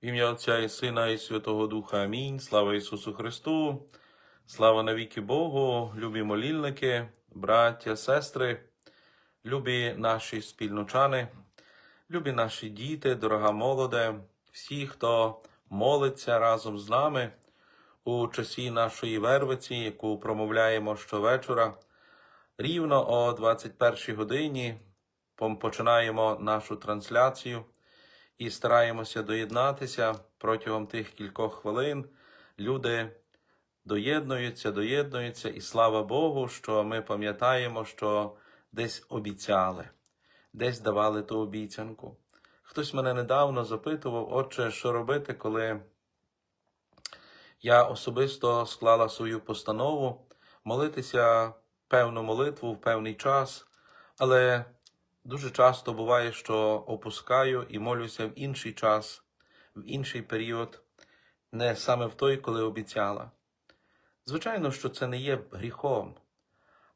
Ім'я Отця і Сина, і Святого Духа. Амінь. Слава Ісусу Христу, слава навіки Богу, любі молільники, браття, сестри, любі наші спільночани, любі наші діти, дорога молоде, всі, хто молиться разом з нами у часі нашої вервиці, яку промовляємо щовечора. Рівно о 21 годині починаємо нашу трансляцію і стараємося доєднатися протягом тих кількох хвилин. Люди доєднуються, доєднуються, і слава Богу, що ми пам'ятаємо, що десь обіцяли, десь давали ту обіцянку. Хтось мене недавно запитував, отче, що робити, коли я особисто склала свою постанову молитися певну молитву в певний час, але дуже часто буває, що опускаю і молюся в інший час, в інший період, не саме в той, коли обіцяла. Звичайно, що це не є гріхом,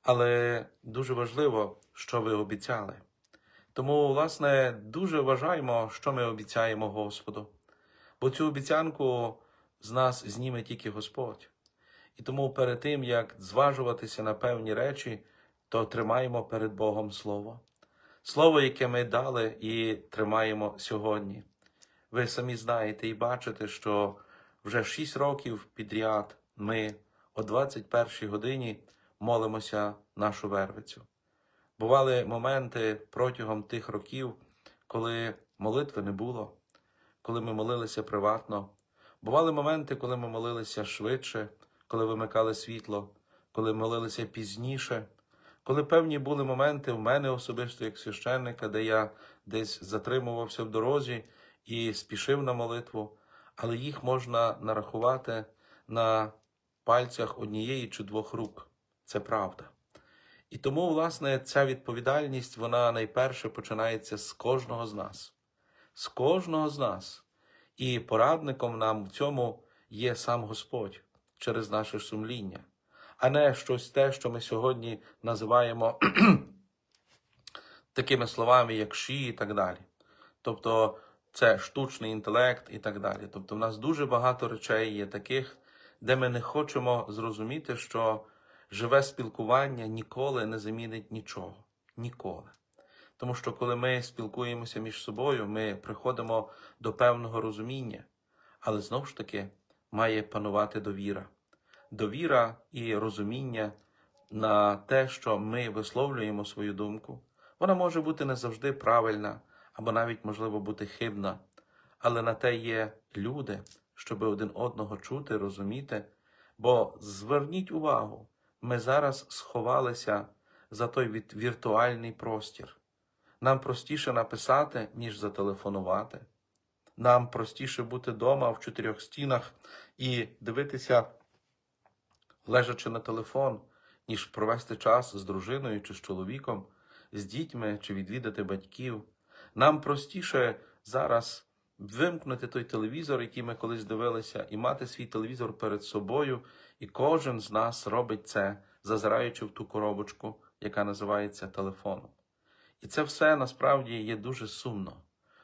але дуже важливо, що ви обіцяли. Тому, власне, дуже вважаємо, що ми обіцяємо Господу, бо цю обіцянку з нас зніме тільки Господь. І тому перед тим, як зважуватися на певні речі, то тримаємо перед Богом Слово. Слово, яке ми дали і тримаємо сьогодні. Ви самі знаєте і бачите, що вже шість років підряд ми о 21 годині молимося нашу вервицю. Бували моменти протягом тих років, коли молитви не було, коли ми молилися приватно. Бували моменти, коли ми молилися швидше, коли вимикали світло, коли молилися пізніше, коли певні були моменти в мене особисто як священника, де я десь затримувався в дорозі і спішив на молитву, але їх можна нарахувати на пальцях однієї чи двох рук. Це правда. І тому, власне, ця відповідальність, вона найперше починається з кожного з нас. З кожного з нас. І порадником нам в цьому є сам Господь через наше сумління, а не щось те, що ми сьогодні називаємо такими словами, як ші і так далі. Тобто це штучний інтелект і так далі. Тобто, в нас дуже багато речей є таких, де ми не хочемо зрозуміти, що живе спілкування ніколи не замінить нічого. Ніколи. Тому що коли ми спілкуємося між собою, ми приходимо до певного розуміння, але знову ж таки має панувати довіра. Довіра і розуміння на те, що ми висловлюємо свою думку. Вона може бути не завжди правильна, або навіть можливо бути хибна, але на те є люди, щоб один одного чути, розуміти. Бо зверніть увагу, ми зараз сховалися за той віртуальний простір. Нам простіше написати, ніж зателефонувати. Нам простіше бути вдома в чотирьох стінах і дивитися, лежачи на телефон, ніж провести час з дружиною чи з чоловіком, з дітьми чи відвідати батьків. Нам простіше зараз вимкнути той телевізор, який ми колись дивилися, і мати свій телевізор перед собою, і кожен з нас робить це, зазираючи в ту коробочку, яка називається телефоном. І це все насправді є дуже сумно.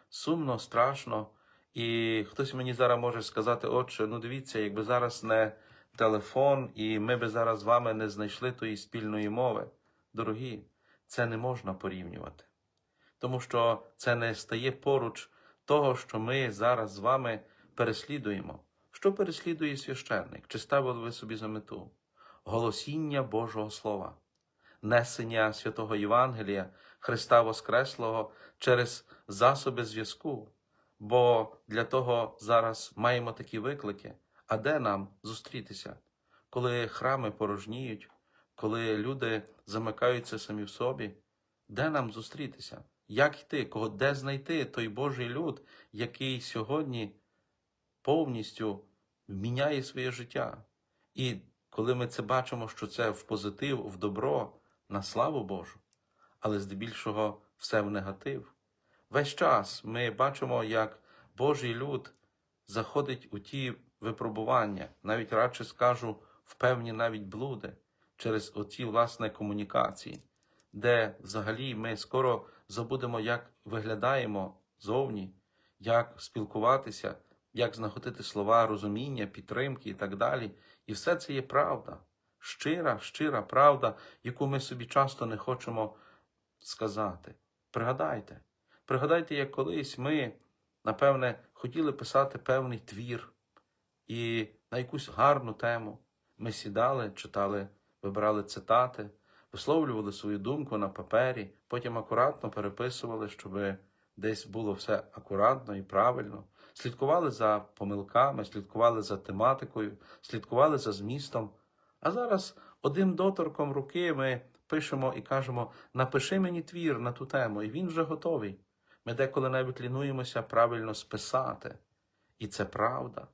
Сумно, страшно. І хтось мені зараз може сказати, отче, ну дивіться, якби зараз не телефон, і ми би зараз з вами не знайшли тої спільної мови. Дорогі, це не можна порівнювати. Тому що це не стає поруч того, що ми зараз з вами переслідуємо. Що переслідує священник? Чи ставили ви собі за мету? Голосіння Божого Слова несення святого Євангелія, Христа Воскреслого через засоби зв'язку. Бо для того зараз маємо такі виклики. А де нам зустрітися? Коли храми порожніють, коли люди замикаються самі в собі, де нам зустрітися? Як йти? Кого де знайти той Божий люд, який сьогодні повністю міняє своє життя? І коли ми це бачимо, що це в позитив, в добро, на славу Божу, але здебільшого все в негатив. Весь час ми бачимо, як Божий люд заходить у ті випробування, навіть радше скажу, в певні навіть блуди через оці власне комунікації, де взагалі ми скоро забудемо, як виглядаємо зовні, як спілкуватися, як знаходити слова, розуміння, підтримки і так далі. І все це є правда, щира, щира правда, яку ми собі часто не хочемо сказати. Пригадайте, пригадайте, як колись ми, напевне, хотіли писати певний твір і на якусь гарну тему. Ми сідали, читали, вибирали цитати, висловлювали свою думку на папері, потім акуратно переписували, щоб десь було все акуратно і правильно. Слідкували за помилками, слідкували за тематикою, слідкували за змістом. А зараз одним доторком руки ми пишемо і кажемо: напиши мені твір на ту тему, і він вже готовий. Ми деколи навіть лінуємося правильно списати. І це правда.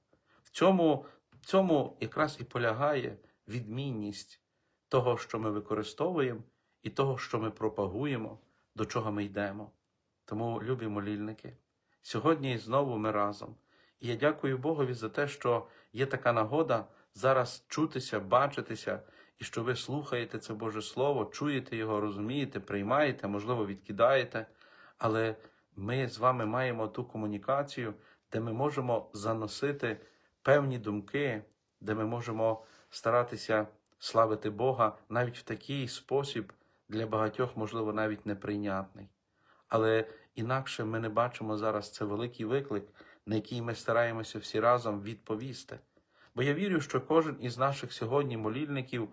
Цьому, цьому якраз і полягає відмінність того, що ми використовуємо, і того, що ми пропагуємо, до чого ми йдемо. Тому, любі молільники, сьогодні знову ми разом. І я дякую Богові за те, що є така нагода зараз чутися, бачитися, і що ви слухаєте це Боже Слово, чуєте його, розумієте, приймаєте, можливо, відкидаєте. Але ми з вами маємо ту комунікацію, де ми можемо заносити певні думки, де ми можемо старатися славити Бога навіть в такий спосіб, для багатьох, можливо, навіть неприйнятний. Але інакше ми не бачимо зараз це великий виклик, на який ми стараємося всі разом відповісти. Бо я вірю, що кожен із наших сьогодні молільників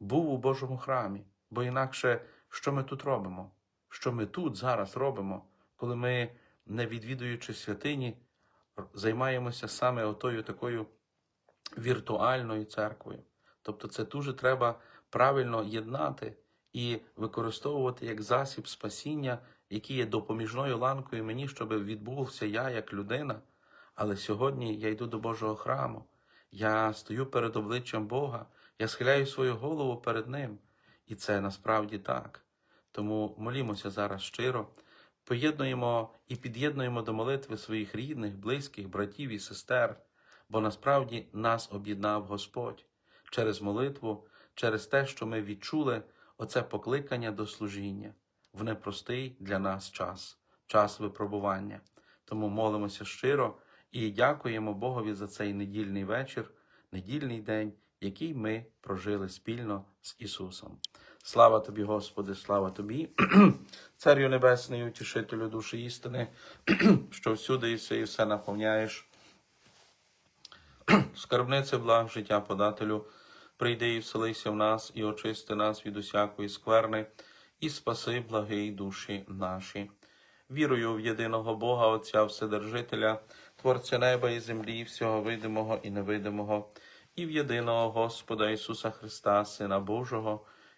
був у Божому храмі, бо інакше що ми тут робимо? Що ми тут зараз робимо, коли ми, не відвідуючи святині, займаємося саме отою такою віртуальною церквою. Тобто це дуже треба правильно єднати і використовувати як засіб спасіння, який є допоміжною ланкою мені, щоб відбувся я як людина. Але сьогодні я йду до Божого храму, я стою перед обличчям Бога, я схиляю свою голову перед Ним. І це насправді так. Тому молімося зараз щиро, поєднуємо і під'єднуємо до молитви своїх рідних, близьких, братів і сестер, бо насправді нас об'єднав Господь через молитву, через те, що ми відчули оце покликання до служіння в непростий для нас час, час випробування. Тому молимося щиро і дякуємо Богові за цей недільний вечір, недільний день, який ми прожили спільно з Ісусом. Слава тобі, Господи, слава тобі, Царю Небесний, утішителю душі істини, що всюди і все і все наповняєш. Скарбнице благ життя подателю, прийди і вселися в нас, і очисти нас від усякої скверни, і спаси благий душі наші. Вірую в єдиного Бога, Отця Вседержителя, Творця неба і землі, всього видимого і невидимого, і в єдиного Господа Ісуса Христа, Сина Божого,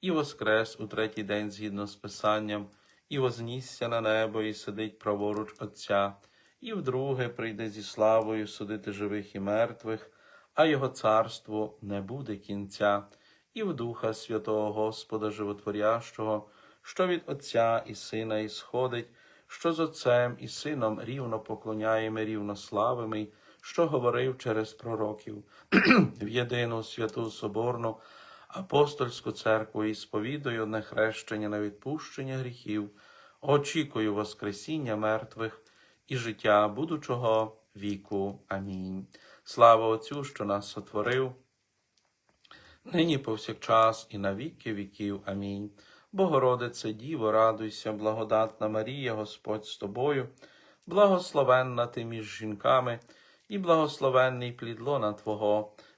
і воскрес у третій день згідно з Писанням, і вознісся на небо, і сидить праворуч Отця, і вдруге прийде зі славою судити живих і мертвих, а його царство не буде кінця, і в Духа Святого Господа Животворящого, що від Отця і Сина ісходить, що з Отцем і Сином рівно поклоняємо, рівно славимо, що говорив через пророків. В єдину святу Соборну, апостольську церкву і сповідую одне хрещення на відпущення гріхів, очікую Воскресіння мертвих і життя будучого віку. Амінь. Слава Отцю, що нас сотворив, нині повсякчас і на віки віків. Амінь. Богородице Діво, радуйся, благодатна Марія, Господь з тобою, благословенна ти між жінками, і благословенний плід лона Твого,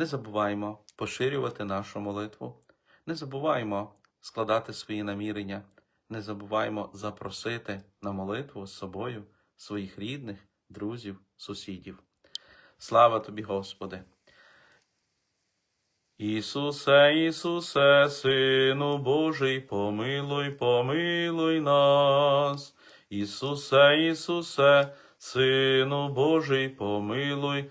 Не забуваймо поширювати нашу молитву, не забуваймо складати свої намірення, не забуваймо запросити на молитву з собою своїх рідних, друзів, сусідів. Слава тобі, Господи! Ісусе, Ісусе, Сину Божий, помилуй, помилуй нас. Ісусе, Ісусе, Сину Божий, помилуй,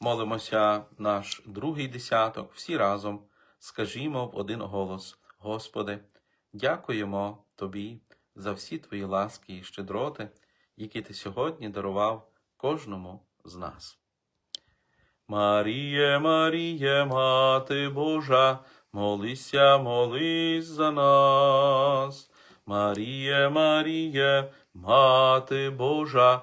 Молимося наш другий десяток, всі разом скажімо в один голос: Господи, дякуємо Тобі за всі Твої ласки і щедроти, які Ти сьогодні дарував кожному з нас. Маріє, Маріє, Мати Божа, молися, молись за нас. Маріє, Маріє, Мати Божа,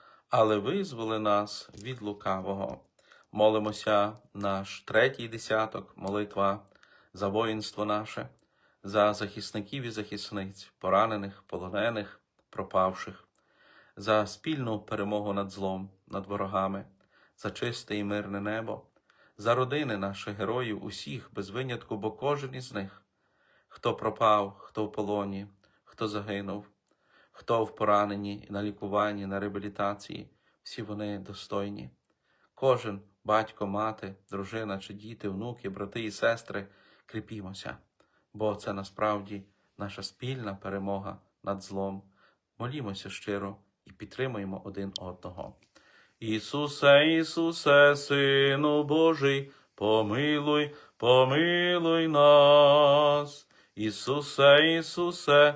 але визволи нас від лукавого. Молимося наш третій десяток, молитва за воїнство наше, за захисників і захисниць, поранених, полонених, пропавших, за спільну перемогу над злом, над ворогами, за чисте і мирне небо, за родини наших героїв, усіх без винятку, бо кожен із них, хто пропав, хто в полоні, хто загинув, хто в пораненні, на лікуванні, на реабілітації, всі вони достойні. Кожен батько, мати, дружина чи діти, внуки, брати і сестри, кріпімося, бо це насправді наша спільна перемога над злом. Молімося щиро і підтримуємо один одного. Ісусе, Ісусе, Сину Божий, помилуй, помилуй нас. Ісусе, Ісусе,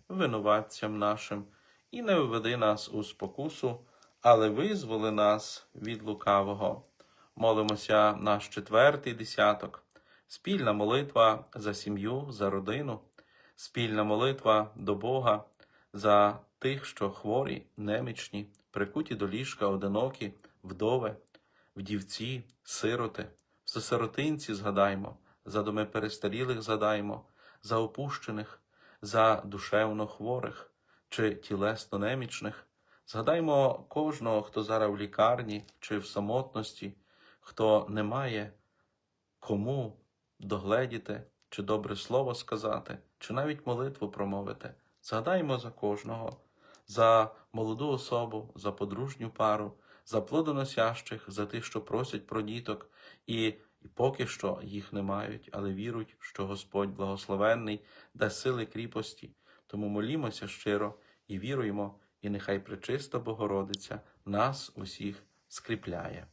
винуватцям нашим, і не введи нас у спокусу, але визволи нас від лукавого. Молимося наш четвертий десяток, спільна молитва за сім'ю, за родину, спільна молитва до Бога за тих, що хворі, немічні, прикуті до ліжка, одинокі, вдови, вдівці, сироти, за сиротинці згадаймо, за доми перестарілих згадаймо, за опущених, за душевно хворих чи тілесно немічних. Згадаймо кожного, хто зараз в лікарні чи в самотності, хто не має кому догледіти, чи добре слово сказати, чи навіть молитву промовити. Згадаймо за кожного, за молоду особу, за подружню пару, за плодоносящих, за тих, що просять про діток, і, і поки що їх не мають, але вірують, що Господь благословенний дасть сили кріпості. Тому молімося щиро і віруємо, і нехай пречиста Богородиця нас усіх скріпляє.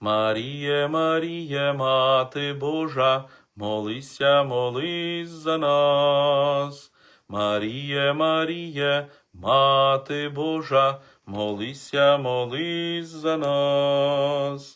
Маріє, Маріє, Мати Божа, молися, молись за нас. Маріє, Маріє, Мати Божа, молися, молись за нас.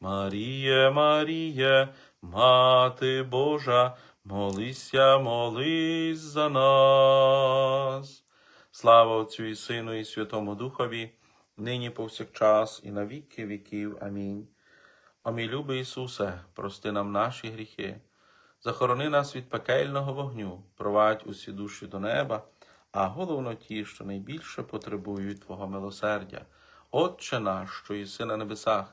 Марія, Марія, Мати Божа, молися, молись за нас. Слава Отцю і Сину, і Святому Духові, нині повсякчас і на віки віків. Амінь. О мій любий Ісусе, прости нам наші гріхи, захорони нас від пекельного вогню, провадь усі душі до неба, а головно ті, що найбільше потребують Твого милосердя. Отче наш, що єси на небесах,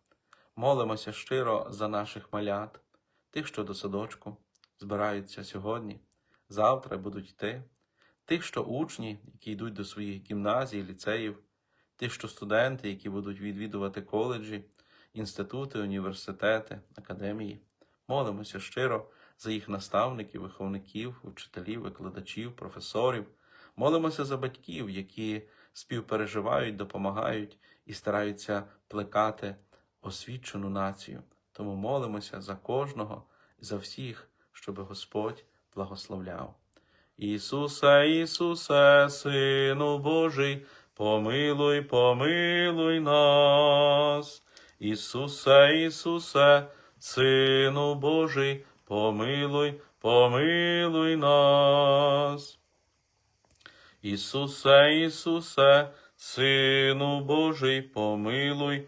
Молимося щиро за наших малят, тих, що до садочку збираються сьогодні, завтра будуть йти, тих, що учні, які йдуть до своїх гімназій, ліцеїв, тих, що студенти, які будуть відвідувати коледжі, інститути, університети, академії. Молимося щиро за їх наставників, виховників, вчителів, викладачів, професорів. Молимося за батьків, які співпереживають, допомагають і стараються плекати освічену націю. Тому молимося за кожного і за всіх, щоб Господь благословляв. Ісусе, Ісусе, Сину Божий, помилуй, помилуй нас. Ісусе, Ісусе, Сину Божий, помилуй, помилуй нас. Ісусе, Ісусе, Сину Божий, помилуй,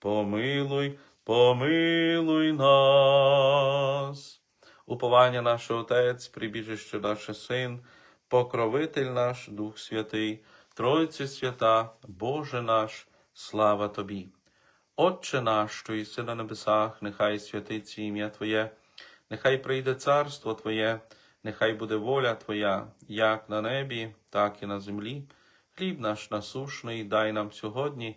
помилуй, помилуй нас. Уповання наше Отець, прибіжище наше Син, покровитель наш, Дух Святий, Тройці свята, Боже наш, слава Тобі. Отче наш, що єси на небесах, нехай святиться ім'я Твоє, нехай прийде царство Твоє, нехай буде воля Твоя, як на небі, так і на землі. Хліб наш насушний дай нам сьогодні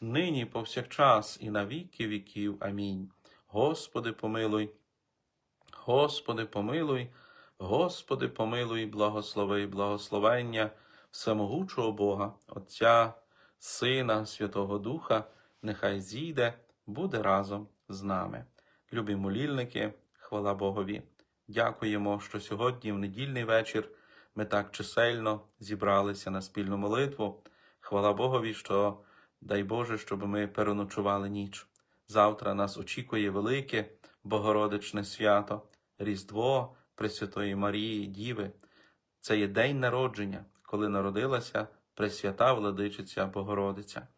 нині повсякчас, і на віки віків. Амінь. Господи, помилуй, Господи, помилуй, Господи, помилуй, благослови, благословення всемогучого Бога, Отця, Сина, Святого Духа, нехай зійде, буде разом з нами. Любі молільники, хвала Богові. Дякуємо, що сьогодні, в недільний вечір, ми так чисельно зібралися на спільну молитву. Хвала Богові, що дай Боже, щоб ми переночували ніч. Завтра нас очікує велике Богородичне свято, Різдво Пресвятої Марії Діви. Це є день народження, коли народилася Пресвята Владичиця Богородиця.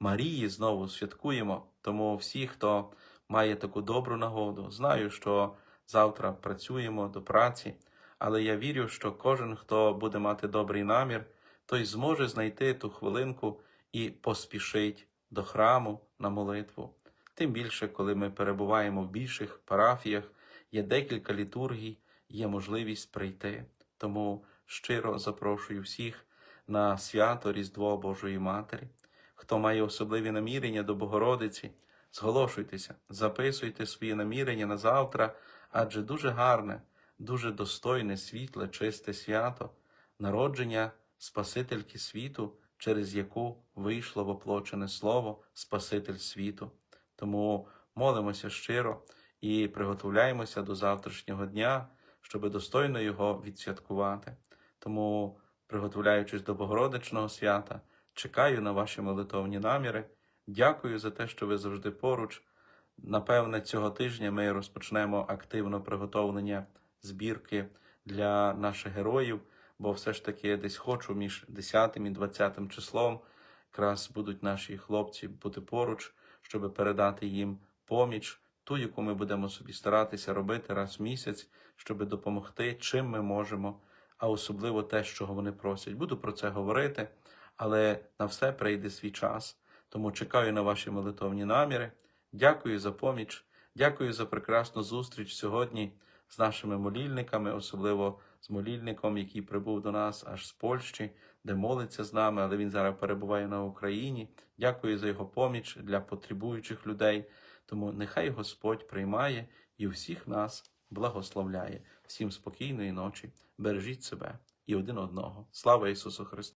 Марії знову святкуємо, тому всі, хто має таку добру нагоду, знаю, що завтра працюємо до праці, але я вірю, що кожен, хто буде мати добрий намір, той зможе знайти ту хвилинку і поспішить до храму на молитву. Тим більше, коли ми перебуваємо в більших парафіях, є декілька літургій, є можливість прийти. Тому щиро запрошую всіх на свято Різдво Божої Матері. Хто має особливі намірення до Богородиці, зголошуйтеся, записуйте свої намірення на завтра, адже дуже гарне, дуже достойне, світле, чисте свято, народження Спасительки світу, через яку вийшло воплочене Слово Спаситель світу. Тому молимося щиро і приготовляємося до завтрашнього дня, щоб достойно його відсвяткувати. Тому, приготовляючись до Богородичного свята, чекаю на ваші молитовні наміри. Дякую за те, що ви завжди поруч. Напевне, цього тижня ми розпочнемо активно приготовлення збірки для наших героїв, бо все ж таки десь хочу між 10 і 20 числом якраз будуть наші хлопці бути поруч, щоб передати їм поміч, ту, яку ми будемо собі старатися робити раз в місяць, щоб допомогти, чим ми можемо, а особливо те, що вони просять. Буду про це говорити, але на все прийде свій час. Тому чекаю на ваші молитовні наміри. Дякую за поміч, дякую за прекрасну зустріч сьогодні з нашими молільниками, особливо з молільником, який прибув до нас аж з Польщі, де молиться з нами, але він зараз перебуває на Україні. Дякую за його поміч для потребуючих людей. Тому нехай Господь приймає і всіх нас благословляє. Всім спокійної ночі, бережіть себе і один одного. Слава Ісусу Христу!